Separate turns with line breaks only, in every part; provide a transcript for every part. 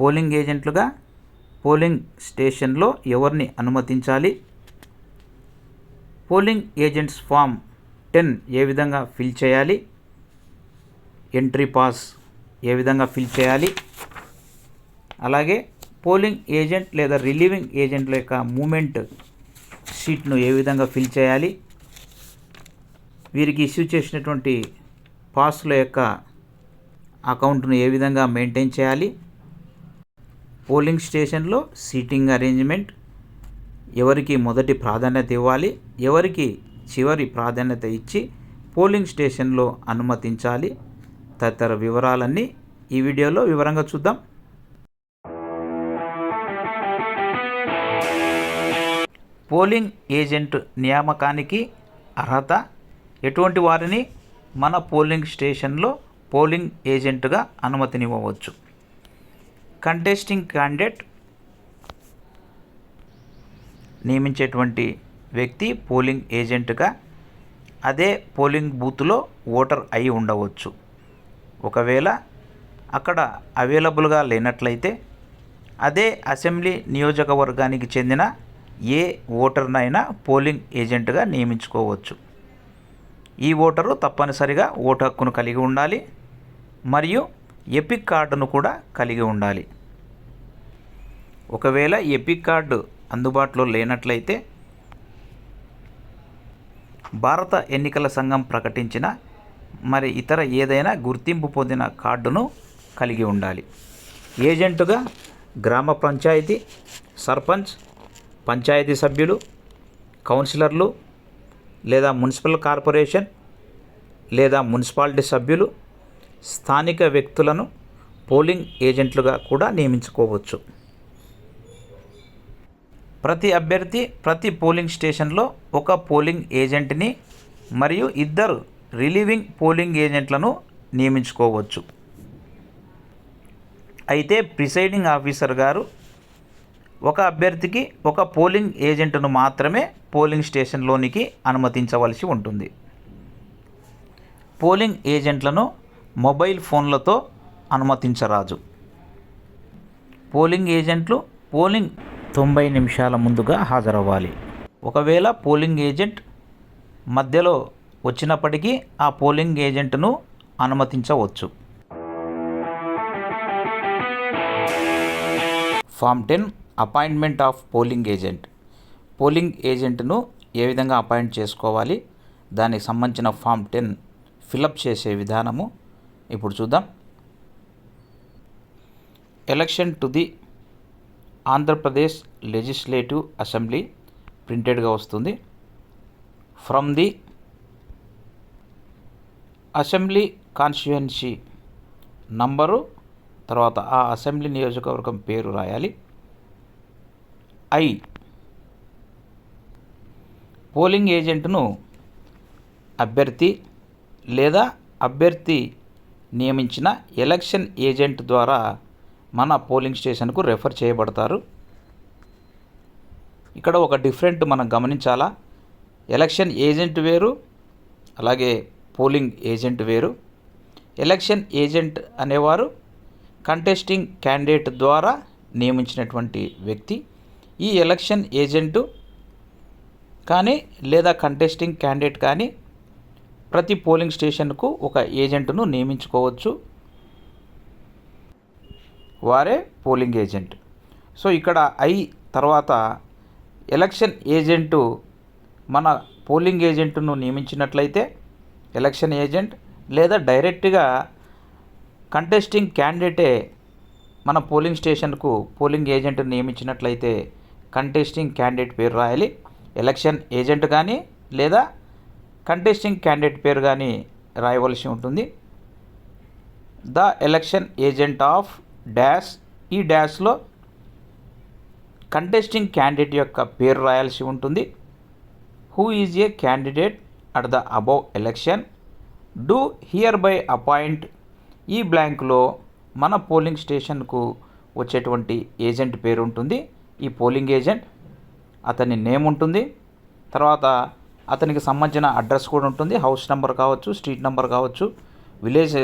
Polling ఏజెంట్లుగా polling స్టేషన్లో ఎవరిని అనుమతించాలి? పోలింగ్ ఏజెంట్స్ ఫామ్ టెన్ ఏ విధంగా ఫిల్ చేయాలి? ఎంట్రీ పాస్ ఏ విధంగా ఫిల్ చేయాలి? అలాగే పోలింగ్ ఏజెంట్ లేదా రిలీవింగ్ ఏజెంట్ల యొక్క మూమెంట్ షీట్ను ఏ విధంగా ఫిల్ చేయాలి? వీరికి ఇష్యూ చేసినటువంటి పాస్ల యొక్క అకౌంట్ను ఏ విధంగా మెయింటైన్ చేయాలి? పోలింగ్ స్టేషన్లో సీటింగ్ అరేంజ్మెంట్ ఎవరికి మొదటి ప్రాధాన్యత ఇవ్వాలి ఎవరికి చివరి ప్రాధాన్యత ఇచ్చి పోలింగ్ స్టేషన్లో అనుమతించాలి. తదితర వివరాలన్నీ ఈ వీడియోలో వివరంగా చూద్దాం. పోలింగ్ ఏజెంట్ నియామకానికి అర్హత? ఎటువంటి వారిని మన పోలింగ్ స్టేషన్లో పోలింగ్ ఏజెంట్గా అనుమతినివ్వవచ్చు? కంటెస్టింగ్ క్యాండిడేట్ నియమించేటువంటి వ్యక్తి పోలింగ్ ఏజెంట్గా అదే పోలింగ్ బూత్లో ఓటర్ అయి ఉండవచ్చు. ఒకవేళ అక్కడ అవైలబుల్గా లేనట్లయితే అదే అసెంబ్లీ నియోజకవర్గానికి చెందిన ఏ ఓటర్నైనా పోలింగ్ ఏజెంట్గా నియమించుకోవచ్చు. ఈ ఓటరు తప్పనిసరిగా ఓటు హక్కును కలిగి ఉండాలి. మరియు ఎపిక్ కార్డును కూడా కలిగి ఉండాలి. ఒకవేళ ఎపిక్ కార్డు అందుబాటులో లేనట్లయితే భారత ఎన్నికల సంఘం ప్రకటించిన మరి ఇతర ఏదైనా గుర్తింపు పొందిన కార్డును కలిగి ఉండాలి. ఏజెంటుగా గ్రామ పంచాయతీ సర్పంచ్ పంచాయతీ సభ్యులు కౌన్సిలర్లు లేదా మున్సిపల్ కార్పొరేషన్ లేదా మున్సిపాలిటీ సభ్యులు స్థానిక వ్యక్తులను పోలింగ్ ఏజెంట్లుగా కూడా నియమించుకోవచ్చు. ప్రతి అభ్యర్థి ప్రతి పోలింగ్ స్టేషన్లో ఒక పోలింగ్ ఏజెంట్ని మరియు ఇద్దరు రిలీవింగ్ పోలింగ్ ఏజెంట్లను నియమించుకోవచ్చు. అయితే ప్రిసైడింగ్ ఆఫీసర్ గారు ఒక అభ్యర్థికి ఒక పోలింగ్ ఏజెంట్ను మాత్రమే పోలింగ్ స్టేషన్లోనికి అనుమతించవలసి ఉంటుంది. పోలింగ్ ఏజెంట్లను మొబైల్ ఫోన్లతో అనుమతించరాదు. పోలింగ్ ఏజెంట్లు పోలింగ్ తొంభై నిమిషాల ముందుగా హాజరవ్వాలి. ఒకవేళ పోలింగ్ ఏజెంట్ మధ్యలో వచ్చినప్పటికీ ఆ పోలింగ్ ఏజెంట్ను అనుమతించవచ్చు. Form ten appointment of polling agent. Polling ఏజెంట్ను ఏ విధంగా అపాయింట్ చేసుకోవాలి? దానికి సంబంధించిన ఫామ్ టెన్ ఫిలప్ చేసే విధానము ఇప్పుడు చూద్దాం. Election to the Andhra Pradesh legislative assembly ప్రింటెడ్గా వస్తుంది. From the assembly constituency number తర్వాత ఆ అసెంబ్లీ నియోజకవర్గం పేరు రాయాలి. ఐ పోలింగ్ ఏజెంట్ను అభ్యర్థి లేదా అభ్యర్థి నియమించిన ఎలక్షన్ ఏజెంట్ ద్వారా మన పోలింగ్ స్టేషన్కు రెఫర్ చేయబడతారు. ఇక్కడ ఒక డిఫరెంట్ మనం గమనించాలా. ఎలక్షన్ ఏజెంట్ వేరు అలాగే పోలింగ్ ఏజెంట్ వేరు. ఎలక్షన్ ఏజెంట్ అనేవారు కంటెస్టింగ్ క్యాండిడేట్ ద్వారా నియమించినటువంటి వ్యక్తి. ఈ ఎలక్షన్ ఏజెంటు కానీ లేదా కంటెస్టింగ్ క్యాండిడేట్ కానీ ప్రతి పోలింగ్ స్టేషన్కు ఒక ఏజెంట్ను నియమించుకోవచ్చు. వారే పోలింగ్ ఏజెంట్. సో ఇక్కడ ఐ తర్వాత ఎలక్షన్ ఏజెంటు మన పోలింగ్ ఏజెంట్ను నియమించినట్లయితే ఎలక్షన్ ఏజెంట్ లేదా డైరెక్ట్గా కంటెస్టింగ్ క్యాండిడేటే మన పోలింగ్ స్టేషన్కు పోలింగ్ ఏజెంట్ను నియమించినట్లయితే కంటెస్టింగ్ క్యాండిడేట్ పేరు రాయాలి. ఎలక్షన్ ఏజెంట్ కానీ లేదా కంటెస్టింగ్ క్యాండిడేట్ పేరు కానీ రాయవలసి ఉంటుంది. The election agent of dash ఈ డాష్లో కంటెస్టింగ్ క్యాండిడేట్ యొక్క పేరు రాయాల్సి ఉంటుంది. Who is a candidate at the above election do hereby appoint ఈ బ్లాంక్లో మన పోలింగ్ స్టేషన్కు వచ్చేటువంటి ఏజెంట్ పేరు ఉంటుంది. ఈ పోలింగ్ ఏజెంట్ అతని నేమ్ ఉంటుంది. తర్వాత అతనికి సంబంధించిన అడ్రస్ కూడా ఉంటుంది హౌస్ నెంబర్ కావచ్చు స్ట్రీట్ నెంబర్ కావచ్చు విలేజ్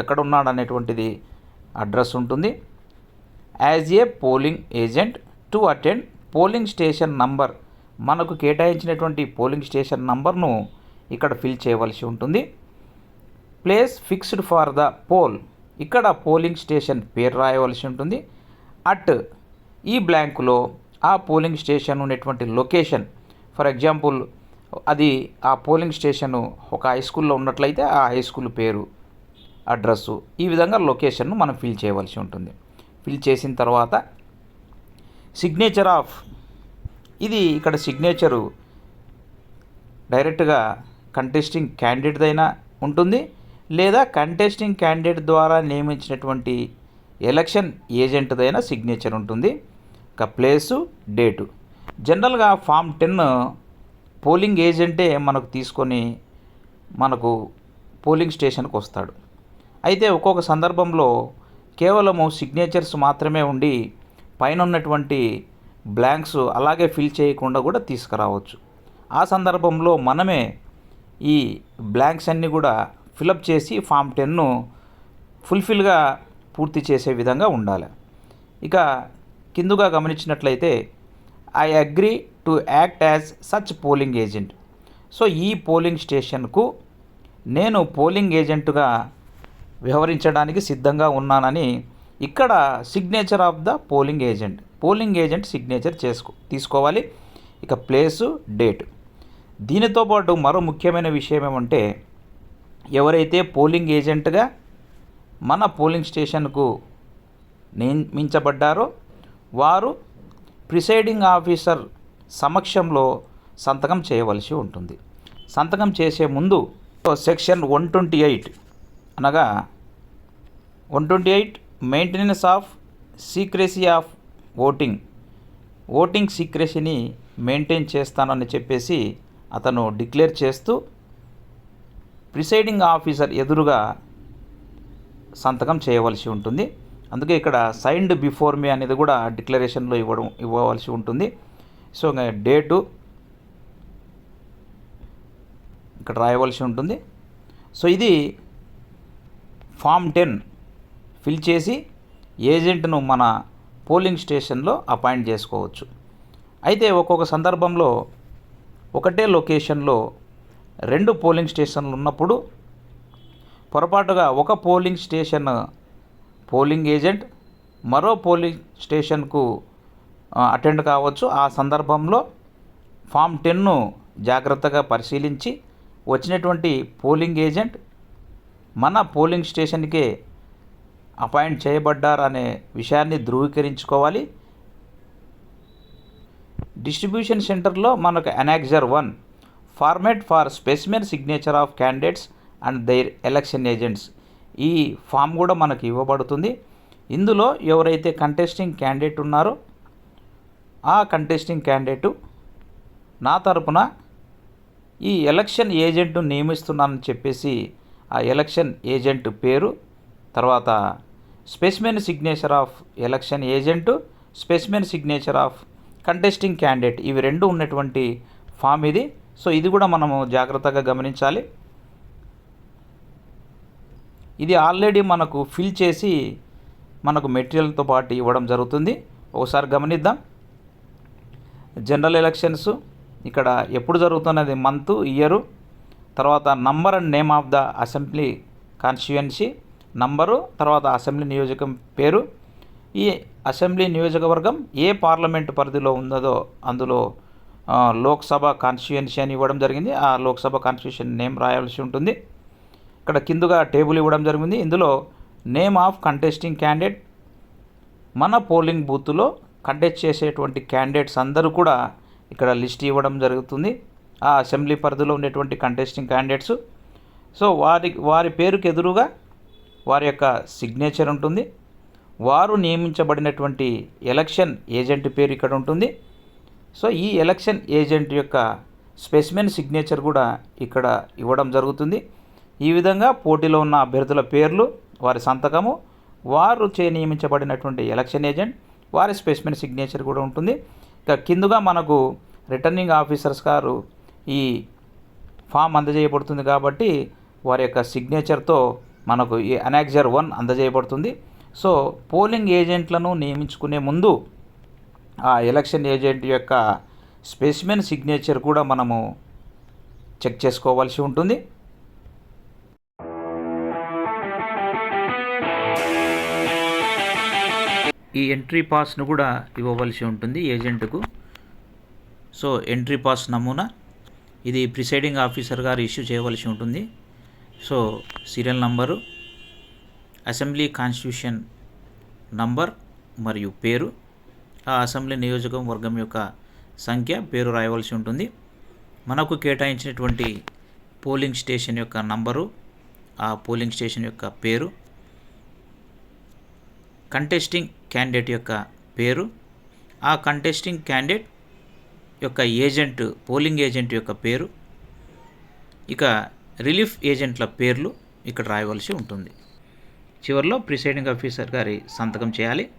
ఎక్కడ ఉన్నాడు అనేటువంటిది అడ్రస్ ఉంటుంది. As a polling agent to attend polling station number మనకు కేటాయించినటువంటి పోలింగ్ స్టేషన్ నంబర్ను ఇక్కడ ఫిల్ చేయవలసి ఉంటుంది. Place fixed for the poll ఇక్కడ పోలింగ్ స్టేషన్ పేరు రాయవలసి ఉంటుంది. అట్ ఈ బ్లాంకులో ఆ పోలింగ్ స్టేషన్ ఉన్నటువంటి లొకేషన్ ఫర్ ఎగ్జాంపుల్ అది ఆ పోలింగ్ స్టేషను ఒక హై స్కూల్లో ఉన్నట్లయితే ఆ హై స్కూల్ పేరు అడ్రస్సు ఈ విధంగా లొకేషన్ను మనం ఫిల్ చేయవలసి ఉంటుంది. ఫిల్ చేసిన తర్వాత సిగ్నేచర్ ఆఫ్ ఇది ఇక్కడ సిగ్నేచరు డైరెక్ట్గా కంటెస్టింగ్ క్యాండిడేట్దైనా ఉంటుంది లేదా కంటెస్టింగ్ క్యాండిడేట్ ద్వారా నియమించినటువంటి ఎలక్షన్ ఏజెంట్దైనా సిగ్నేచర్ ఉంటుంది. ఒక ప్లేసు డేటు జనరల్గా ఫామ్ టెన్ పోలింగ్ ఏజెంటే మనకు తీసుకొని మనకు పోలింగ్ స్టేషన్కి వస్తాడు. అయితే ఒక్కొక్క సందర్భంలో కేవలము సిగ్నేచర్స్ మాత్రమే ఉండి పైన ఉన్నటువంటి బ్లాంక్స్ అలాగే ఫిల్ చేయకుండా కూడా తీసుకురావచ్చు. ఆ సందర్భంలో మనమే ఈ బ్లాంక్స్ అన్నీ కూడా ఫిలప్ చేసి ఫామ్ టెన్ను ఫుల్ఫిల్గా పూర్తి చేసే విధంగా ఉండాలి. ఇక కిందుగా గమనించినట్లయితే I agree to act as such polling agent so ఈ పోలింగ్ స్టేషన్కు నేను పోలింగ్ ఏజెంటుగా వ్యవహరించడానికి సిద్ధంగా ఉన్నానని ఇక్కడ signature of the polling agent polling agent signature చేసుకో తీసుకోవాలి. ఇక ప్లేసు డేట్ దీనితో పాటు మరో ముఖ్యమైన విషయం ఏమంటే ఎవరైతే పోలింగ్ ఏజెంట్గా మన పోలింగ్ స్టేషన్కు నియమించబడ్డారో వారు ప్రిసైడింగ్ ఆఫీసర్ సమక్షంలో సంతకం చేయవలసి ఉంటుంది. సంతకం చేసే ముందు సెక్షన్ వన్ ట్వంటీ ఎయిట్ అనగా one twenty eight maintenance of secrecy of voting. Voting సీక్రెసీని maintain చేస్తానని చెప్పేసి అతను డిక్లేర్ చేస్తూ ప్రిసైడింగ్ ఆఫీసర్ ఎదురుగా సంతకం చేయవలసి ఉంటుంది. అందుకే ఇక్కడ సైన్డ్ బిఫోర్ మీ అనేది కూడా డిక్లరేషన్లో ఇవ్వడం ఇవ్వవలసి ఉంటుంది. సో డేటు ఇక్కడ రాయవలసి ఉంటుంది. సో ఇది ఫామ్ టెన్ ఫిల్ చేసి ఏజెంట్ను మన పోలింగ్ స్టేషన్లో అపాయింట్ చేసుకోవచ్చు. అయితే ఒక్కొక్క సందర్భంలో ఒకటే లొకేషన్లో రెండు పోలింగ్ స్టేషన్లు ఉన్నప్పుడు పొరపాటుగా ఒక పోలింగ్ స్టేషన్ పోలింగ్ ఏజెంట్ మరో పోలింగ్ స్టేషన్కు అటెండ్ కావచ్చు. ఆ సందర్భంలో ఫామ్ టెన్ను జాగ్రత్తగా పరిశీలించి వచ్చినటువంటి పోలింగ్ ఏజెంట్ మన పోలింగ్ స్టేషన్కే అపాయింట్ చేయబడ్డారనే విషయాన్ని ధృవీకరించుకోవాలి. డిస్ట్రిబ్యూషన్ సెంటర్లో మనకు annexure one format for specimen signature of candidates and their election agents. ఈ ఫామ్ కూడా మనకు ఇవ్వబడుతుంది. ఇందులో ఎవరైతే కంటెస్టింగ్ క్యాండిడేట్ ఉన్నారో ఆ కంటెస్టింగ్ క్యాండిడేటు నా తరపున ఈ ఎలక్షన్ ఏజెంట్ను నియమిస్తున్నానని చెప్పేసి ఆ ఎలక్షన్ ఏజెంట్ పేరు తర్వాత specimen signature of election agent specimen signature of contesting candidate ఇవి రెండు ఉన్నటువంటి ఫామ్ ఇది. సో ఇది కూడా మనము జాగ్రత్తగా గమనించాలి. ఇది ఆల్రెడీ మనకు ఫిల్ చేసి మనకు మెటీరియల్తో పాటు ఇవ్వడం జరుగుతుంది. ఒకసారి గమనిద్దాం. జనరల్ ఎలక్షన్స్ ఇక్కడ ఎప్పుడు జరుగుతున్నది? Month year. తర్వాత number and name of the assembly constituency. Number తర్వాత అసెంబ్లీ నియోజకం పేరు. ఈ అసెంబ్లీ నియోజకవర్గం ఏ పార్లమెంట్ పరిధిలో ఉన్నదో అందులో లోక్సభ కాన్స్టిట్యుయెన్సీ అని ఇవ్వడం జరిగింది. ఆ లోక్సభ కాన్స్టిట్యూషన్ నేమ్ రాయాల్సి ఉంటుంది. ఇక్కడ కిందుగా టేబుల్ ఇవ్వడం జరిగింది. ఇందులో నేమ్ ఆఫ్ కంటెస్టింగ్ క్యాండిడేట్ మన పోలింగ్ బూత్లో కంటెస్ట్ చేసేటువంటి క్యాండిడేట్స్ అందరూ కూడా ఇక్కడ లిస్ట్ ఇవ్వడం జరుగుతుంది. ఆ అసెంబ్లీ పరిధిలో ఉండేటువంటి కంటెస్టింగ్ క్యాండిడేట్స్ సో వారి వారి పేరుకు ఎదురుగా వారి యొక్క సిగ్నేచర్ ఉంటుంది. వారు నియమించబడినటువంటి ఎలక్షన్ ఏజెంట్ పేరు ఇక్కడ ఉంటుంది. సో ఈ ఎలక్షన్ ఏజెంట్ యొక్క స్పెసిమెన్ సిగ్నేచర్ కూడా ఇక్కడ ఇవ్వడం జరుగుతుంది. ఈ విధంగా పోటీలో ఉన్న అభ్యర్థుల పేర్లు వారి సంతకము వారు చే నియమించబడినటువంటి ఎలక్షన్ ఏజెంట్ వారి స్పెసిమెన్ సిగ్నేచర్ కూడా ఉంటుంది. ఇక కిందుగా మనకు రిటర్నింగ్ ఆఫీసర్స్ గారు ఈ ఫామ్ అందజేయబడుతుంది కాబట్టి వారి యొక్క సిగ్నేచర్తో మనకు ఈ అనాక్జర్ వన్ అందజేయబడుతుంది. సో పోలింగ్ ఏజెంట్లను నియమించుకునే ముందు ఆ ఎలక్షన్ ఏజెంట్ యొక్క స్పెసిమెన్ సిగ్నేచర్ కూడా మనము చెక్ చేసుకోవాల్సి ఉంటుంది. ఈ ఎంట్రీ పాస్ను కూడా ఇవ్వవలసి ఉంటుంది ఏజెంట్కు సో ఎంట్రీ పాస్ నమూనా ఇది ప్రిసైడింగ్ ఆఫీసర్ గారు ఇష్యూ చేయవలసి ఉంటుంది. So serial number assembly constitution number మరియు పేరు. ఆ అసెంబ్లీ నియోజకవర్గం యొక్క సంఖ్య పేరు రాయవలసి ఉంటుంది. మనకు కేటాయించినటువంటి పోలింగ్ స్టేషన్ యొక్క నంబరు ఆ పోలింగ్ స్టేషన్ యొక్క పేరు. కంటెస్టింగ్ క్యాండిడేట్ యొక్క పేరు. ఆ కంటెస్టింగ్ క్యాండిడేట్ యొక్క ఏజెంట్ పోలింగ్ ఏజెంట్ యొక్క పేరు. ఇక రిలీఫ్ ఏజెంట్ల పేర్లు ఇక్కడ రాయవలసి ఉంటుంది. చివరిలో ప్రిసైడింగ్ ఆఫీసర్ గారి సంతకం చేయాలి.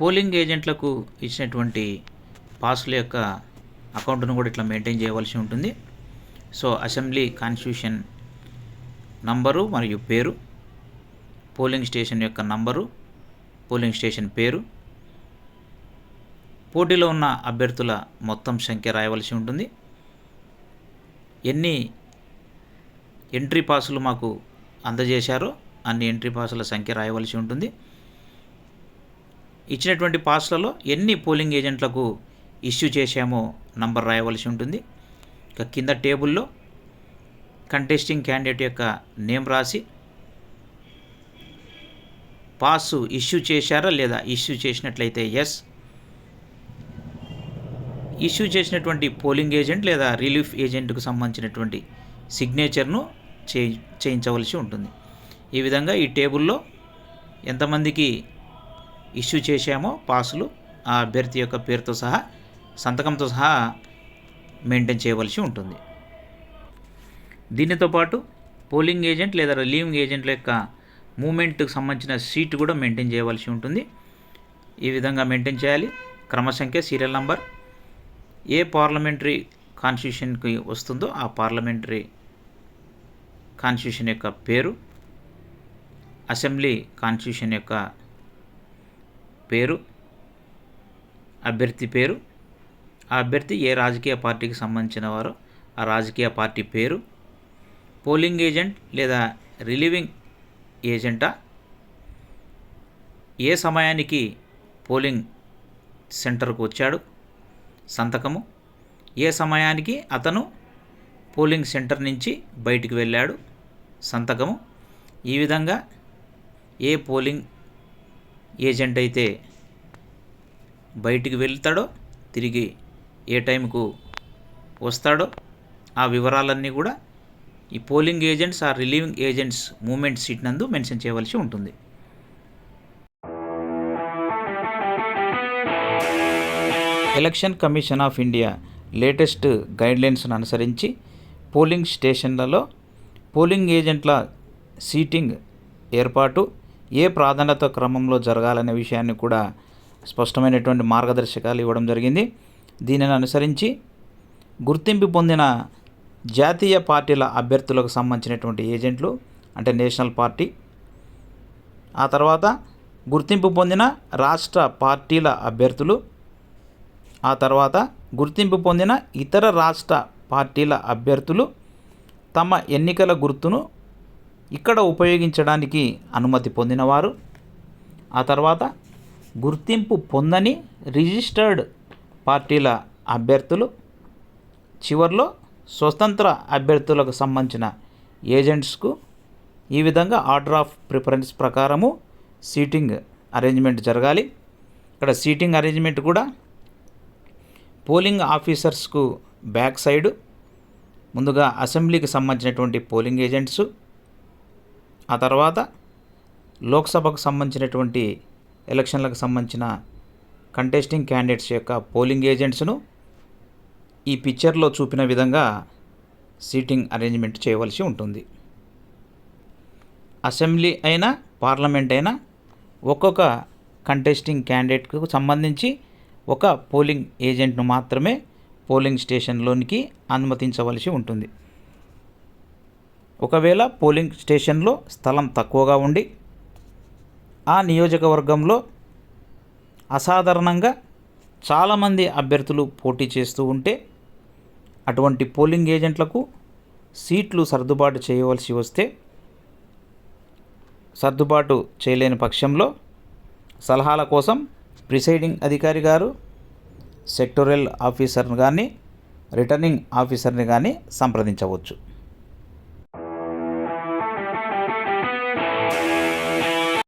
పోలింగ్ ఏజెంట్లకు ఇచ్చినటువంటి పాస్ల యొక్క అకౌంట్ను కూడా ఇట్లా మెయింటైన్ చేయవలసి ఉంటుంది. సో అసెంబ్లీ కాన్స్టిట్యూషన్ నంబరు మరియు పేరు. పోలింగ్ స్టేషన్ యొక్క నంబరు పోలింగ్ స్టేషన్ పేరు. పోటీలో ఉన్న అభ్యర్థుల మొత్తం సంఖ్య రాయవలసి ఉంటుంది. ఎన్ని ఎంట్రీ పాసులు మాకు అందజేశారో అన్ని ఎంట్రీ పాసుల సంఖ్య రాయవలసి ఉంటుంది. ఇచ్చినటువంటి పాస్లలో ఎన్ని పోలింగ్ ఏజెంట్లకు ఇష్యూ చేశామో నంబర్ రాయవలసి ఉంటుంది. ఇక కింద టేబుల్లో కంటెస్టింగ్ క్యాండిడేట్ యొక్క నేమ్ రాసి పాస్ ఇష్యూ చేశారా లేదా? ఇష్యూ చేసినట్లయితే ఎస్ ఇష్యూ చేసినటువంటి పోలింగ్ ఏజెంట్ లేదా రిలీఫ్ ఏజెంట్కు సంబంధించినటువంటి సిగ్నేచర్ను చే చేయించవలసి ఉంటుంది. ఈ విధంగా ఈ టేబుల్లో ఎంతమందికి ఇష్యూ చేశామో పాసులు ఆ అభ్యర్థి యొక్క పేరుతో సహా సంతకంతో సహా మెయింటైన్ చేయవలసి ఉంటుంది. దీనితో పాటు పోలింగ్ ఏజెంట్ లేదా రిలీవింగ్ ఏజెంట్ల యొక్క మూమెంట్కి సంబంధించిన సీట్ కూడా మెయింటైన్ చేయవలసి ఉంటుంది. ఈ విధంగా మెయింటైన్ చేయాలి. క్రమసంఖ్య సీరియల్ నంబర్. ఏ పార్లమెంటరీ కాన్స్టిట్యూషన్కి వస్తుందో ఆ పార్లమెంటరీ కాన్స్టిట్యూషన్ యొక్క పేరు అసెంబ్లీ కాన్స్టిట్యూషన్ యొక్క పేరు అభ్యర్థి పేరు. ఆ అభ్యర్థి ఏ రాజకీయ పార్టీకి సంబంధించిన వారో ఆ రాజకీయ పార్టీ పేరు. పోలింగ్ ఏజెంట్ లేదా రిలీవింగ్ ఏజెంటా? ఏ సమయానికి పోలింగ్ సెంటర్కు వచ్చాడు? సంతకము? ఏ సమయానికి అతను పోలింగ్ సెంటర్ నుంచి బయటికి వెళ్ళాడు? సంతకము? ఈ విధంగా ఏ పోలింగ్ ఏజెంట్ అయితే బయటికి వెళ్తాడో తిరిగి ఏ టైంకు వస్తాడో ఆ వివరాలన్నీ కూడా ఈ polling agents or relieving agents movement sheet నందు మెన్షన్ చేయవలసి ఉంటుంది. Election commission of India latest గైడ్లైన్స్ను అనుసరించి పోలింగ్ స్టేషన్లలో పోలింగ్ ఏజెంట్ల సీటింగ్ ఏర్పాటు ఏ ప్రాధాన్యత క్రమంలో జరగాలనే విషయాన్ని కూడా స్పష్టమైనటువంటి మార్గదర్శకాలు ఇవ్వడం జరిగింది. దీనిని అనుసరించి గుర్తింపు పొందిన జాతీయ పార్టీల అభ్యర్థులకు సంబంధించినటువంటి ఏజెంట్లు అంటే నేషనల్ పార్టీ. ఆ తర్వాత గుర్తింపు పొందిన రాష్ట్ర పార్టీల అభ్యర్థులు. ఆ తర్వాత గుర్తింపు పొందిన ఇతర రాష్ట్ర పార్టీల అభ్యర్థులు. తమ ఎన్నికల గుర్తును ఇక్కడ ఉపయోగించడానికి అనుమతి పొందినవారు. ఆ తర్వాత గుర్తింపు పొందని రిజిస్టర్డ్ పార్టీల అభ్యర్థులు. చివరిలో స్వతంత్ర అభ్యర్థులకు సంబంధించిన ఏజెంట్స్కు ఈ విధంగా ఆర్డర్ ఆఫ్ ప్రిఫరెన్స్ ప్రకారము సీటింగ్ అరేంజ్మెంట్ జరగాలి. ఇక్కడ సీటింగ్ అరేంజ్మెంట్ కూడా పోలింగ్ ఆఫీసర్స్కు బ్యాక్ సైడ్ ముందుగా అసెంబ్లీకి సంబంధించినటువంటి పోలింగ్ ఏజెంట్స్ ఆ తర్వాత లోక్సభకు సంబంధించినటువంటి ఎలక్షన్లకు సంబంధించిన కంటెస్టింగ్ క్యాండిడేట్స్ యొక్క పోలింగ్ ఏజెంట్స్ను ఈ పిక్చర్లో చూపిన విధంగా సీటింగ్ అరేంజ్మెంట్ చేయవలసి ఉంటుంది. అసెంబ్లీ అయినా పార్లమెంట్ అయినా ఒక్కొక్క కంటెస్టింగ్ క్యాండిడేట్కు సంబంధించి ఒక పోలింగ్ ఏజెంట్ను మాత్రమే పోలింగ్ స్టేషన్లోనికి అనుమతించవలసి ఉంటుంది. ఒకవేళ పోలింగ్ స్టేషన్లో స్థలం తక్కువగా ఉండి ఆ నియోజకవర్గంలో అసాధారణంగా చాలామంది అభ్యర్థులు పోటీ చేస్తూ ఉంటే అటువంటి పోలింగ్ ఏజెంట్లకు సీట్లు సర్దుబాటు చేయవలసి వస్తే సర్దుబాటు చేయలేని పక్షంలో సలహాల కోసం ప్రిసైడింగ్ అధికారి గారు సెక్టోరల్ ఆఫీసర్ని కానీ రిటర్నింగ్ ఆఫీసర్ని కానీ సంప్రదించవచ్చు.